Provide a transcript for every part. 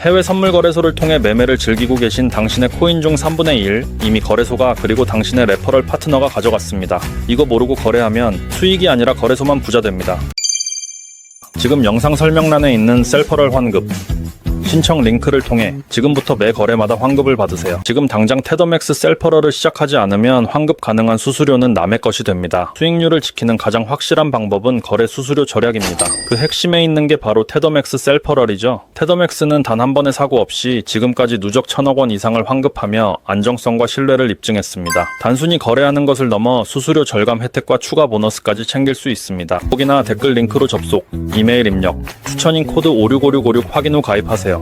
해외 선물 거래소를 통해 매매를 즐기고 계신 당신의 코인 중 3분의 1 이미 거래소가 그리고 당신의 레퍼럴 파트너가 가져갔습니다. 이거 모르고 거래하면 수익이 아니라 거래소만 부자 됩니다. 지금 영상 설명란에 있는 셀퍼럴 환급 신청 링크를 통해 지금부터 매 거래마다 환급을 받으세요. 지금 당장 테더맥스 셀퍼럴을 시작하지 않으면 환급 가능한 수수료는 남의 것이 됩니다. 수익률을 지키는 가장 확실한 방법은 거래 수수료 절약입니다. 그 핵심에 있는 게 바로 테더맥스 셀퍼럴이죠. 테더맥스는 단 한 번의 사고 없이 지금까지 누적 천억 원 이상을 환급하며 안정성과 신뢰를 입증했습니다. 단순히 거래하는 것을 넘어 수수료 절감 혜택과 추가 보너스까지 챙길 수 있습니다. 보기나 댓글 링크로 접속, 이메일 입력, 추천인 코드 565656 확인 후 가입하세요.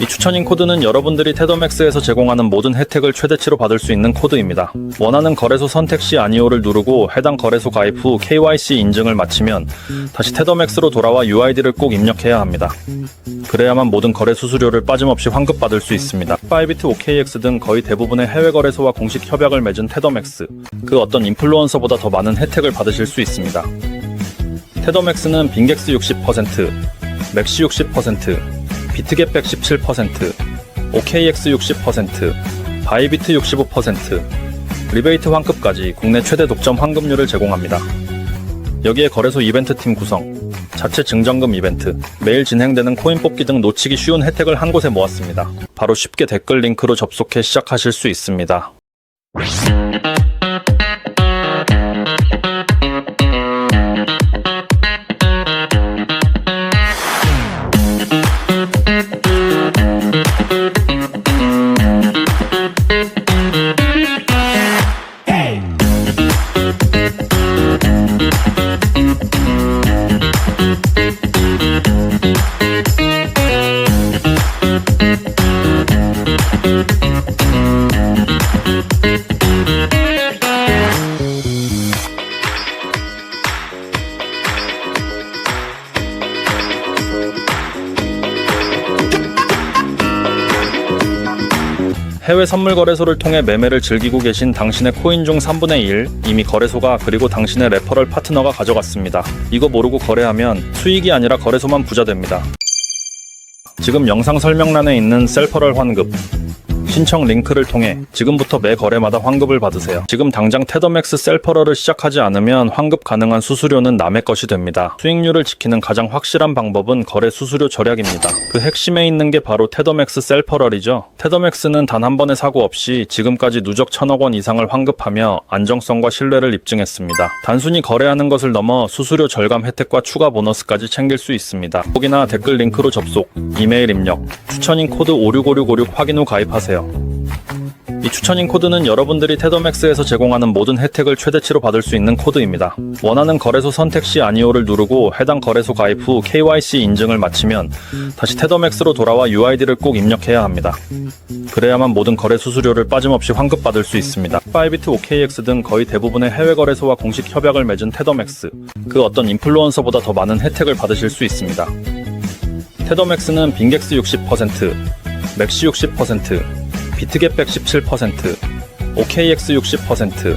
이 추천인 코드는 여러분들이 테더맥스에서 제공하는 모든 혜택을 최대치로 받을 수 있는 코드입니다. 원하는 거래소 선택 시 아니오를 누르고 해당 거래소 가입 후 KYC 인증을 마치면 다시 테더맥스로 돌아와 UID를 꼭 입력해야 합니다. 그래야만 모든 거래 수수료를 빠짐없이 환급받을 수 있습니다. 파이비트 OKX 등 거의 대부분의 해외 거래소와 공식 협약을 맺은 테더맥스, 그 어떤 인플루언서보다 더 많은 혜택을 받으실 수 있습니다. 테더맥스는 빙객스 60%, 맥시 60%, 비트겟백 17%, OKX 60%, 바이비트 65%, 리베이트 환급까지 국내 최대 독점 환급률을 제공합니다. 여기에 거래소 이벤트 팀 구성, 자체 증정금 이벤트, 매일 진행되는 코인 뽑기 등 놓치기 쉬운 혜택을 한 곳에 모았습니다. 바로 쉽게 댓글 링크로 접속해 시작하실 수 있습니다. 해외 선물 거래소를 통해 매매를 즐기고 계신 당신의 코인 중 3분의 1 이미 거래소가 그리고 당신의 레퍼럴 파트너가 가져갔습니다. 이거 모르고 거래하면 수익이 아니라 거래소만 부자 됩니다. 지금 영상 설명란에 있는 셀퍼럴 환급 신청 링크를 통해 지금부터 매 거래마다 환급을 받으세요. 지금 당장 테더맥스 셀퍼럴을 시작하지 않으면 환급 가능한 수수료는 남의 것이 됩니다. 수익률을 지키는 가장 확실한 방법은 거래 수수료 절약입니다. 그 핵심에 있는 게 바로 테더맥스 셀퍼럴이죠. 테더맥스는 단 한 번의 사고 없이 지금까지 누적 천억 원 이상을 환급하며 안정성과 신뢰를 입증했습니다. 단순히 거래하는 것을 넘어 수수료 절감 혜택과 추가 보너스까지 챙길 수 있습니다. 보기나 댓글 링크로 접속, 이메일 입력, 추천인 코드 565656 확인 후 가입하세요. 이 추천인 코드는 여러분들이 테더맥스에서 제공하는 모든 혜택을 최대치로 받을 수 있는 코드입니다. 원하는 거래소 선택 시 아니오를 누르고 해당 거래소 가입 후 KYC 인증을 마치면 다시 테더맥스로 돌아와 UID를 꼭 입력해야 합니다. 그래야만 모든 거래 수수료를 빠짐없이 환급받을 수 있습니다. 파이비트 OKX 등 거의 대부분의 해외 거래소와 공식 협약을 맺은 테더맥스, 그 어떤 인플루언서보다 더 많은 혜택을 받으실 수 있습니다. 테더맥스는 빙객스 60%, 맥시 60%, 비트겟백 17%, OKX 60%,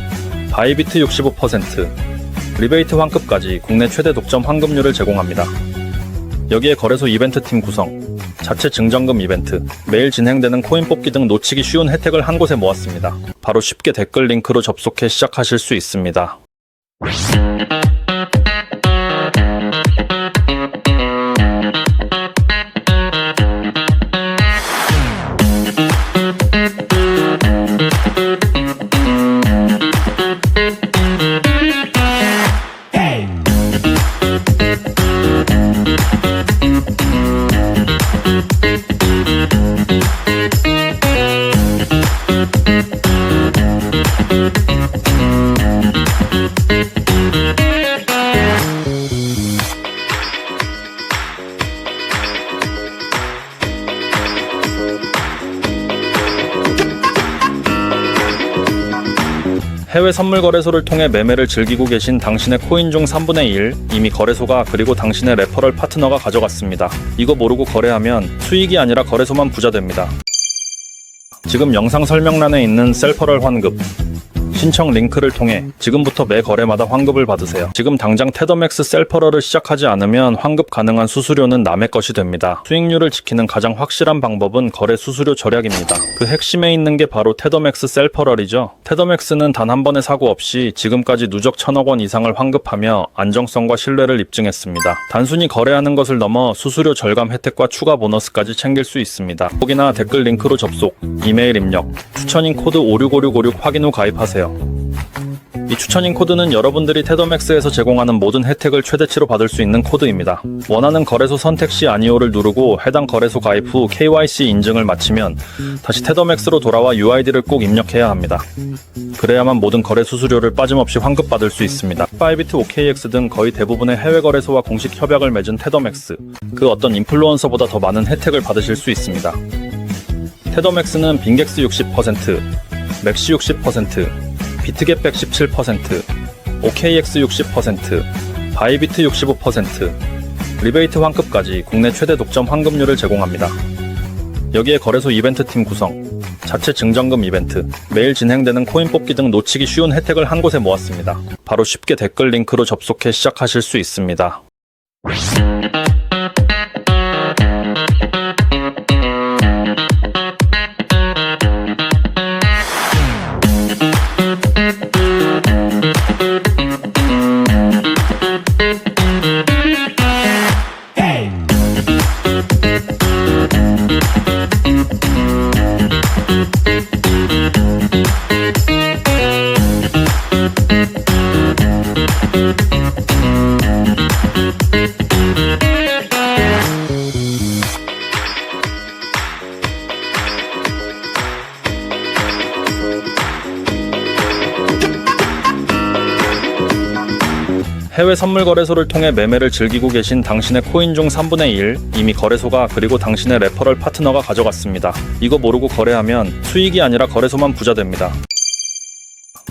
바이비트 65%, 리베이트 환급까지 국내 최대 독점 환급률을 제공합니다. 여기에 거래소 이벤트 팀 구성, 자체 증정금 이벤트, 매일 진행되는 코인 뽑기 등 놓치기 쉬운 혜택을 한 곳에 모았습니다. 바로 쉽게 댓글 링크로 접속해 시작하실 수 있습니다. 해외 선물 거래소를 통해 매매를 즐기고 계신 당신의 코인 중 3분의 1 이미 거래소가 그리고 당신의 레퍼럴 파트너가 가져갔습니다. 이거 모르고 거래하면 수익이 아니라 거래소만 부자 됩니다. 지금 영상 설명란에 있는 셀퍼럴 환급 신청 링크를 통해 지금부터 매 거래마다 환급을 받으세요. 지금 당장 테더맥스 셀퍼러를 시작하지 않으면 환급 가능한 수수료는 남의 것이 됩니다. 수익률을 지키는 가장 확실한 방법은 거래 수수료 절약입니다. 그 핵심에 있는 게 바로 테더맥스 셀퍼럴이죠. 테더맥스는 단 한 번의 사고 없이 지금까지 누적 천억 원 이상을 환급하며 안정성과 신뢰를 입증했습니다. 단순히 거래하는 것을 넘어 수수료 절감 혜택과 추가 보너스까지 챙길 수 있습니다. 혹이나 댓글 링크로 접속, 이메일 입력, 추천인 코드 565656 확인 후 가입하세요. 이 추천인 코드는 여러분들이 테더맥스에서 제공하는 모든 혜택을 최대치로 받을 수 있는 코드입니다. 원하는 거래소 선택 시 아니오를 누르고 해당 거래소 가입 후 KYC 인증을 마치면 다시 테더맥스로 돌아와 UID를 꼭 입력해야 합니다. 그래야만 모든 거래 수수료를 빠짐없이 환급받을 수 있습니다. 파이비트 OKX 등 거의 대부분의 해외 거래소와 공식 협약을 맺은 테더맥스, 그 어떤 인플루언서보다 더 많은 혜택을 받으실 수 있습니다. 테더맥스는 빈객스 60%, 맥시 60%, 비트겟백 17%, OKX 60%, 바이비트 65%, 리베이트 환급까지 국내 최대 독점 환급률을 제공합니다. 여기에 거래소 이벤트 팀 구성, 자체 증정금 이벤트, 매일 진행되는 코인 뽑기 등 놓치기 쉬운 혜택을 한 곳에 모았습니다. 바로 쉽게 댓글 링크로 접속해 시작하실 수 있습니다. 선물 거래소를 통해 매매를 즐기고 계신 당신의 코인 중 3분의 1 이미 거래소가 그리고 당신의 레퍼럴 파트너가 가져갔습니다. 이거 모르고 거래하면 수익이 아니라 거래소만 부자 됩니다.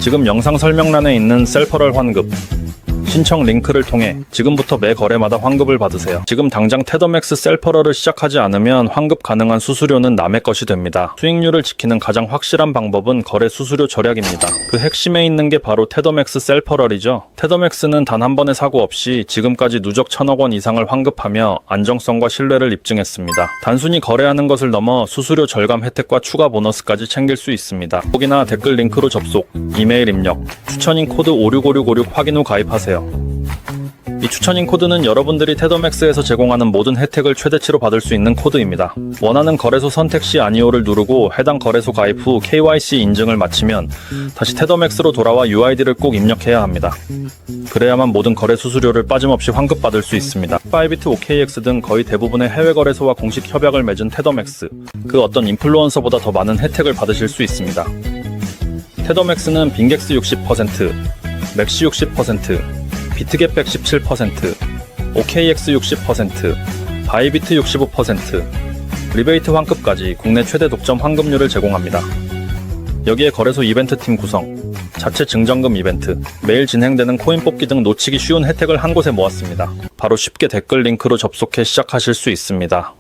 지금 영상 설명란에 있는 셀퍼럴 환급 신청 링크를 통해 지금부터 매 거래마다 환급을 받으세요. 지금 당장 테더맥스 셀퍼러를 시작하지 않으면 환급 가능한 수수료는 남의 것이 됩니다. 수익률을 지키는 가장 확실한 방법은 거래 수수료 절약입니다. 그 핵심에 있는 게 바로 테더맥스 셀퍼럴이죠. 테더맥스는 단 한 번의 사고 없이 지금까지 누적 천억 원 이상을 환급하며 안정성과 신뢰를 입증했습니다. 단순히 거래하는 것을 넘어 수수료 절감 혜택과 추가 보너스까지 챙길 수 있습니다. 혹이나 댓글 링크로 접속, 이메일 입력, 추천인 코드 565656 확인 후 가입하세요. 이 추천인 코드는 여러분들이 테더맥스에서 제공하는 모든 혜택을 최대치로 받을 수 있는 코드입니다. 원하는 거래소 선택 시 아니오를 누르고 해당 거래소 가입 후 KYC 인증을 마치면 다시 테더맥스로 돌아와 UID를 꼭 입력해야 합니다. 그래야만 모든 거래 수수료를 빠짐없이 환급받을 수 있습니다. 파이비트 OKX 등 거의 대부분의 해외 거래소와 공식 협약을 맺은 테더맥스, 그 어떤 인플루언서보다 더 많은 혜택을 받으실 수 있습니다. 테더맥스는 빈객스 60%, 맥시 60%, 비트겟백 17%, OKX 60%, 바이비트 65%, 리베이트 환급까지 국내 최대 독점 환급률을 제공합니다. 여기에 거래소 이벤트 팀 구성, 자체 증정금 이벤트, 매일 진행되는 코인 뽑기 등 놓치기 쉬운 혜택을 한 곳에 모았습니다. 바로 쉽게 댓글 링크로 접속해 시작하실 수 있습니다.